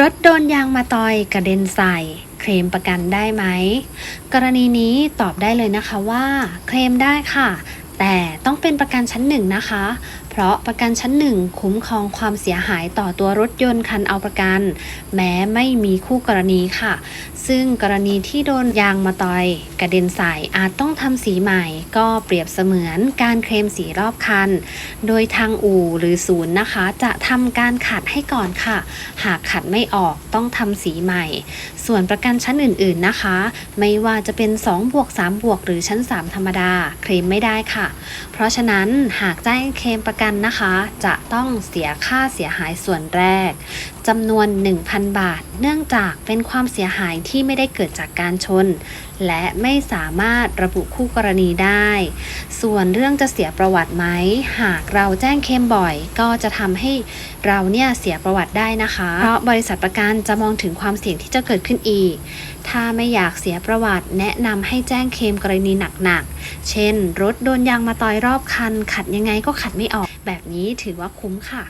รถโดนยางมาตอยกระเด็นใส่ เคลมประกันได้ไหม กรณีนี้ตอบได้เลยนะคะว่า เคลมได้ค่ะ แต่ต้องเป็นประกันชั้นหนึ่งนะคะ เพราะประกันชั้นหนึ่งคุ้มครองความเสียหายต่อตัวรถยนต์คันเอาประกัน แม้ไม่มีคู่กรณีค่ะ ซึ่งกรณีที่โดนยางมาตอย กระเด็นใส่อาจต้องทำสีใหม่ ก็เปรียบเสมือนการเคลมสีรอบคัน โดยทางอู่หรือศูนย์นะคะ จะทำการขัดให้ก่อนค่ะ หากขัดไม่ออกต้องทำสีใหม่ ส่วนประกันชั้นอื่นๆนะคะ ไม่ว่าจะเป็น2บวก3บวกหรือชั้น 3 ธรรมดา เคลมไม่ได้ค่ะเพราะฉะนั้นหากแจ้งเคลมประกันนะคะ จะต้องเสียค่าเสียหายส่วนแรกจำนวน 1,000 บาท เนื่องจากเป็นความเสียหายที่ไม่ได้เกิดจากการชน และไม่สามารถระบุคู่กรณีได้ ส่วนเรื่องจะเสียประวัติไหม หากเราแจ้งเคลมบ่อย ก็จะทำให้เราเนี่ยเสียประวัติได้นะคะ เพราะบริษัทประกันจะมองถึงความเสี่ยงที่จะเกิดขึ้นอีก ถ้าไม่อยากเสียประวัติแนะนำให้แจ้งเคลมกรณีหนักๆ เช่น รถโดนยางมาตอยรอบคัน ขัดยังไงก็ขัดไม่ออก แบบนี้ถือว่าคุ้มค่ะ